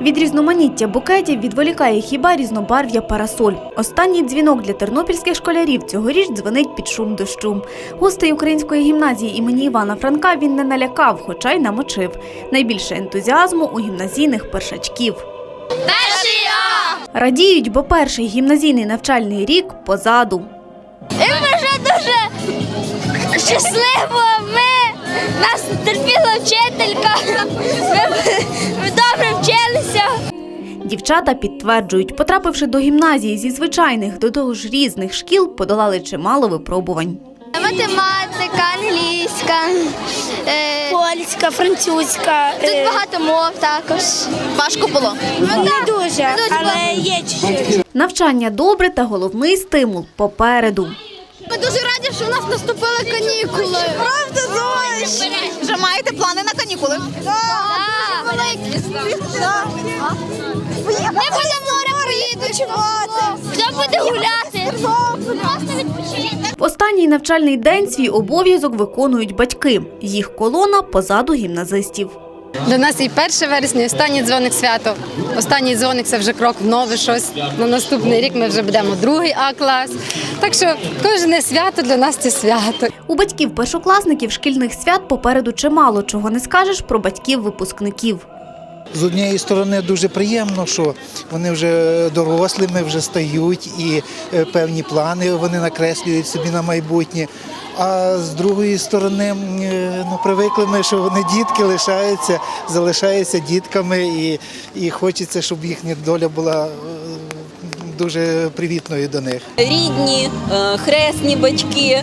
Від різноманіття букетів відволікає хіба різнобарв'я парасоль. Останній дзвінок для тернопільських школярів цьогоріч дзвонить під шум дощу. Гостей української гімназії імені Івана Франка він не налякав, хоча й намочив. Найбільше ентузіазму у гімназійних першачків. Радіють, бо перший гімназійний навчальний рік позаду. І ми вже дуже щасливо. Ми нас терпіла вчителька. Ми, добре вчилися. Дівчата підтверджують, потрапивши до гімназії зі звичайних до того ж різних шкіл, подолали чимало випробувань. Математика, англійська, е, Польська, французька. тут е, багато мов також. Важко було. не дуже, Дуже але є чуть-чуть. Навчання добре та головний стимул попереду. Ми дуже раді, що у нас наступили канікули. Правда, Зош? Вже маєте плани на канікули? Ми будемо море поїдемо. Хто буде гуляти? Просто відпочинок. В останній навчальний день свій обов'язок виконують батьки. Їх колона позаду гімназистів. До нас і 1 вересня, і останній дзвоник свято. Останній дзвоник це вже крок в нове щось. На наступний рік ми вже будемо другий А клас. Так що кожне свято для нас це свято. У батьків першокласників шкільних свят попереду чимало, чого не скажеш про батьків випускників. З однієї сторони дуже приємно, що вони вже дорослими вже стають і е, певні плани вони накреслюють собі на майбутнє. А з другої сторони, е, ну привикли ми, що вони дітки лишаються, залишаються дітками, і, і хочеться, щоб їхня доля була е, дуже привітною до них. рідні, е, хресні батьки, е,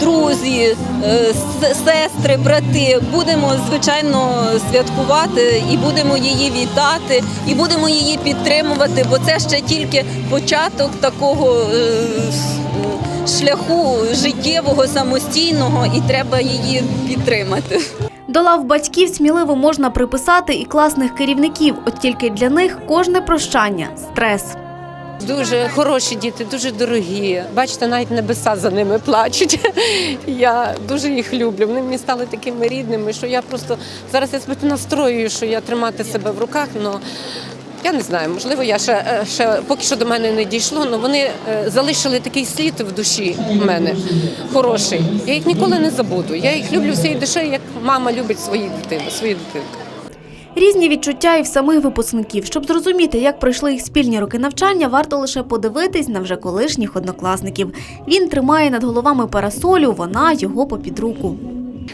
друзі, е, сестри, брати. Будемо звичайно святкувати і будемо її вітати, і будемо її підтримувати, бо це ще тільки початок такого шляху життєвого самостійного, і треба її підтримати. До лав батьків сміливо можна приписати і класних керівників, от тільки для них кожне прощання стрес. Дуже хороші діти, дуже дорогі. Бачите, навіть небеса за ними плачуть. Я дуже їх люблю. Вони мені стали такими рідними, що я просто зараз я себе настроюю, що я тримати себе в руках. Ну я не знаю, можливо, я ще, е, ще поки що до мене не дійшло. але вони е, залишили такий слід в душі в мене хороший. Я їх ніколи не забуду. Я їх люблю всією душею, як мама любить свої дитини, свою дитинку. Різні відчуття і в самих випускників. Щоб зрозуміти, як пройшли їх спільні роки навчання, варто лише подивитись на вже колишніх однокласників. Він тримає над головами парасолю, вона його попід руку.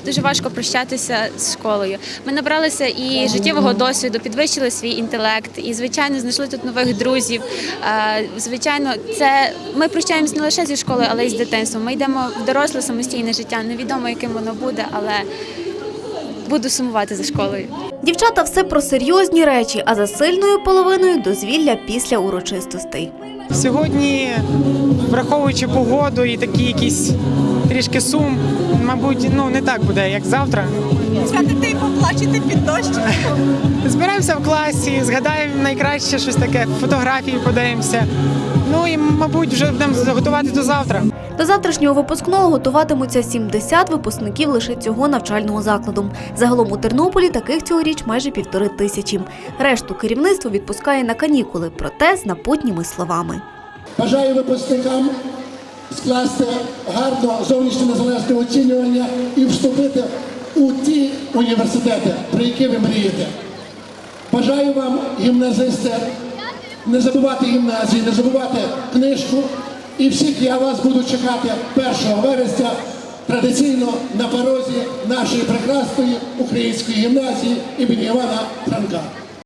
Дуже важко прощатися з школою. Ми набралися і життєвого досвіду, підвищили свій інтелект, і звичайно знайшли тут нових друзів. Е, Звичайно, це ми прощаємося не лише зі школою, але й з дитинством. Ми йдемо в доросле самостійне життя. Невідомо, яким воно буде, але буду сумувати за школою. Дівчата все про серйозні речі, а за сильною половиною дозвілля після урочистостей. Сьогодні, враховуючи погоду і такий якийсь трішки сум, мабуть, ну не так буде, як завтра. Сядете і поплачете під дощ. Зберемося в класі, згадаємо найкраще щось таке, фотографії подивимося. Ну і, мабуть, вже будемо готувати до завтра. До завтрашнього випускного готуватимуться 70 випускників лише цього навчального закладу. Загалом у Тернополі таких цьогоріч майже півтори тисячі. Решту керівництво відпускає на канікули, проте з напутніми словами. Бажаю випускникам скласти гарно зовнішнє незалежне оцінювання і вступити у ті університети, про які ви мрієте. Бажаю вам, гімназисти, не забувати гімназії, не забувати книжку. І всіх я вас буду чекати 1 вересня традиційно на порозі нашої прекрасної української гімназії імені Івана Франка.